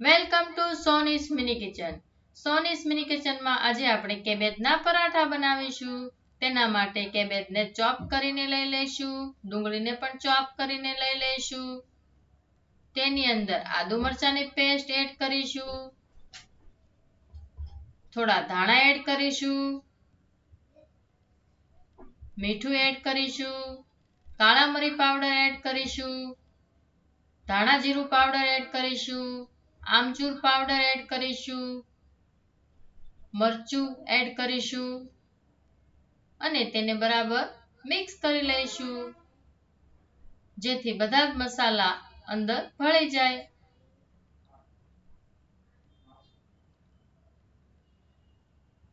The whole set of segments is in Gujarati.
Welcome to Soni's mini kitchen. Soni's mini કિચનમાં આજે આપણે કેબેજના પરાઠા બનાવીશું. તેના માટે કેબેજને ચોપ કરીને લઈ લઈશું. ડુંગળીને પણ ચોપ કરીને લઈ લઈશું. તેની અંદર આદુ મરચાંની પેસ્ટ એડ કરીશું. થોડા ધાણા એડ કરીશું. મીઠું એડ કરીશું. કાળા મરી પાવડર એડ કરીશું. ધાણા જીરું પાવડર એડ કરીશું. આમચૂર પાવડર એડ કરીશું, મરચું એડ કરીશું અને તેને બરાબર મિક્સ કરી લઈશું, જેથી બધા જ મસાલા અંદર ભળી જાય.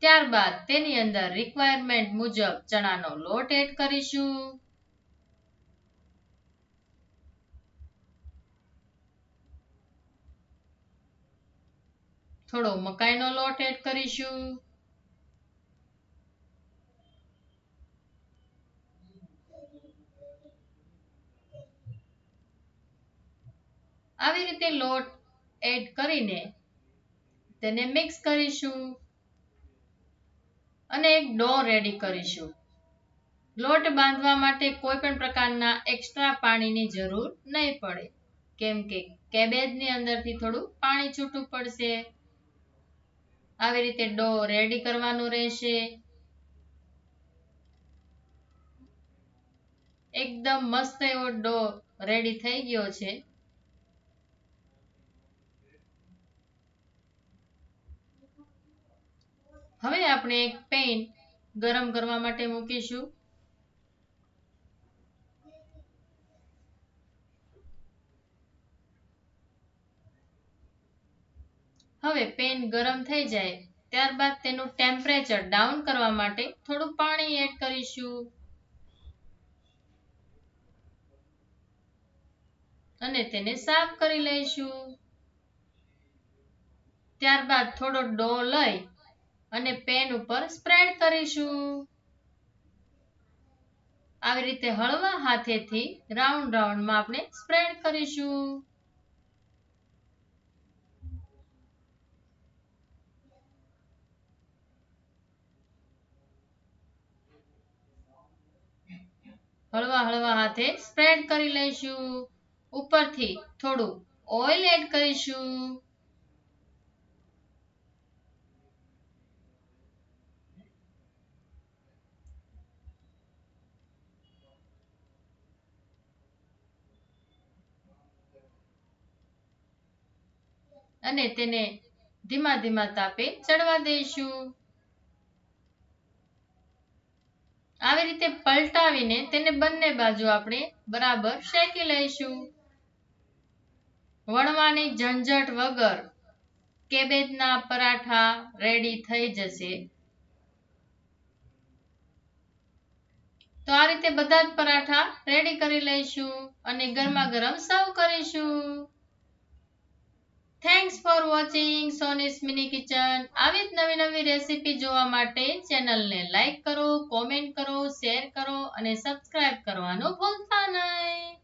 ત્યારબાદ તેની અંદર રિક્વાયરમેન્ટ મુજબ ચણાનો લોટ એડ કરીશું. થોડો મકાઈનો લોટ એડ કરીશું. આવી રીતે લોટ એડ કરીને તેને મિક્સ કરીશું અને એક ડો રેડી કરીશું. લોટ બાંધવા માટે કોઈ પણ પ્રકારના એક્સ્ટ્રા પાણીની જરૂર નહીં પડે, કેમ કે કેબેજની અંદરથી થોડું પાણી છૂટું પડશે. આવી રીતે ડો રેડી કરવાનું રહેશે. એકદમ મસ્ત એવો ડો રેડી થઈ ગયો છે. હવે આપણે એક પેન ગરમ કરવા માટે મૂકીશું. હવે પેન ગરમ થઈ જાય, ત્યારબાદ તેનું ટેમ્પરેચર ડાઉન કરવા માટે થોડું પાણી એડ કરીશું. અને તેને સાફ કરી લઈશું. ત્યારબાદ થોડો ડો લઈ અને પેન ઉપર સ્પ્રેડ કરીશું. આવી રીતે હળવા હાથેથી રાઉન્ડ રાઉન્ડમાં આપણે સ્પ્રેડ કરીશું. હળવા હળવા હાથે સ્પ્રેડ કરી લઈશું. ઉપરથી થોડું ઓઇલ એડ કરીશું. અને તેને ધીમા ધીમા તાપે ચડવા દઈશું. આવી રીતે પલટાવીને તેને બંને બાજુ આપણે બરાબર શેકી લઈશું. વણવાની ઝંઝટ વગર કેબેજના પરાઠા રેડી થઈ જશે. તો આ રીતે બધા જ પરાઠા રેડી કરી લઈશું અને ગરમા ગરમ સર્વ કરીશું. Thanks for watching Soni's mini kitchen આવી જ નવી નવી રેસીપી જોવા માટે ચેનલને લાઈક કરો કોમેન્ટ કરો શેર કરો અને સબસ્ક્રાઇબ કરવાનું ભૂલતા નહીં.